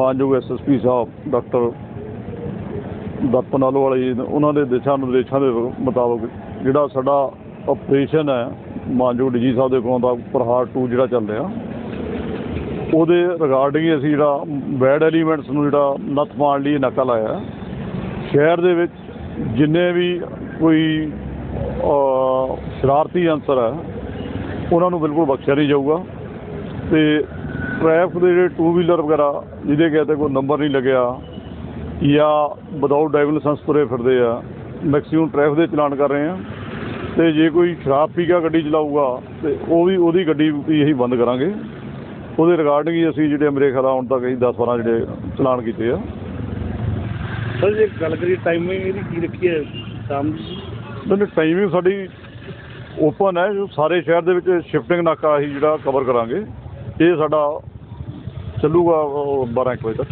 ਮਾਨਯੋਗ ਐਸਐਸਪੀ ਸਾਹਿਬ, ਡਾਕਟਰ ਦਰਪਨ ਆਲੋਵਾਲਾ ਜੀ ਉਹਨਾਂ ਦੇ ਦਿਸ਼ਾ ਨਿਰਦੇਸ਼ਾਂ ਦੇ ਮੁਤਾਬਕ ਜਿਹੜਾ ਸਾਡਾ ਆਪਰੇਸ਼ਨ ਹੈ ਮਾਨਯੋਗ ਡੀਜੀ ਸਾਹਿਬ ਦੇ ਕੋਲੋਂ ਦਾ ਪ੍ਰਹਾਰ 2 ਜਿਹੜਾ ਚੱਲ ਰਿਹਾ, ਉਹਦੇ ਰਿਗਾਰਡਿੰਗ ਅਸੀਂ ਜਿਹੜਾ ਬੈਡ ਐਲੀਮੈਂਟਸ ਨੂੰ ਜਿਹੜਾ ਨੱਥ ਪਾਉਣ ਲਈ ਇਹ ਨਾਕਾ ਲਾਇਆ ਸ਼ਹਿਰ ਦੇ ਵਿੱਚ ਜਿੰਨੇ ਵੀ ਕੋਈ ਸ਼ਰਾਰਤੀ ਅੰਸਰ ਹੈ, ਉਹਨਾਂ ਨੂੰ ਬਿਲਕੁਲ ਬਖਸ਼ਿਆ ਨਹੀਂ ਜਾਊਗਾ। ਤੇ ਟ੍ਰੈਫਿਕ ਦੇ ਜਿਹੜੇ ਟੂ ਵੀਲਰ ਵਗੈਰਾ ਜਿਹਦੇ ਕਿ ਤੇ ਕੋਈ ਨੰਬਰ ਨਹੀਂ ਲੱਗਿਆ ਜਾਂ ਵਿਦਆਊਟ ਡਰਾਈਵਿੰਗ ਲਾਇਸੈਂਸ ਤੁਰੇ ਫਿਰਦੇ ਆ ਮੈਕਸਿਮਮ ਟ੍ਰੈਫਿਕ ਦੇ ਚਲਾਨ ਕਰ ਰਹੇ ਆ ਤੇ ਜੇ ਕੋਈ ਸ਼ਰਾਬ ਪੀ ਕੇ ਗੱਡੀ ਚਲਾਊਗਾ ਤੇ ਉਹ ਵੀ ਉਹਦੀ ਗੱਡੀ ਵੀ ਅਸੀਂ ਬੰਦ ਕਰਾਂਗੇ। ਉਹਦੇ ਰਿਗਾਰਡਿੰਗ ਹੀ ਅਸੀਂ ਜਿਹੜੇ ਮੇਰੇ ਖਿਆਲ ਹੁਣ ਤੱਕ ਅਸੀਂ 10 12 ਜਿਹੜੇ ਚਲਾਨ ਕੀਤੇ ਆ। ਸਰ ਜੇ ਗੱਲ ਕਰੀਏ ਟਾਈਮਿੰਗ ਇਹਦੀ ਕੀ ਰੱਖੀ ਹੈ ਸ਼ਾਮ ਦੀ ਟਾਈਮਿੰਗ ਸਾਡੀ ਓਪਨ ਹੈ ਜੋ ਸਾਰੇ ਸ਼ਹਿਰ ਦੇ ਵਿੱਚ ਸ਼ਿਫਟਿੰਗ ਨਾਕਾ ਅਸੀਂ ਜਿਹੜਾ ਕਵਰ ਕਰਾਂਗੇ। ਇਹ ਸਾਡਾ ਚੱਲੂਗਾ ਅਹ, 12 ਇੱਕ ਵਜੇ ਤੱਕ।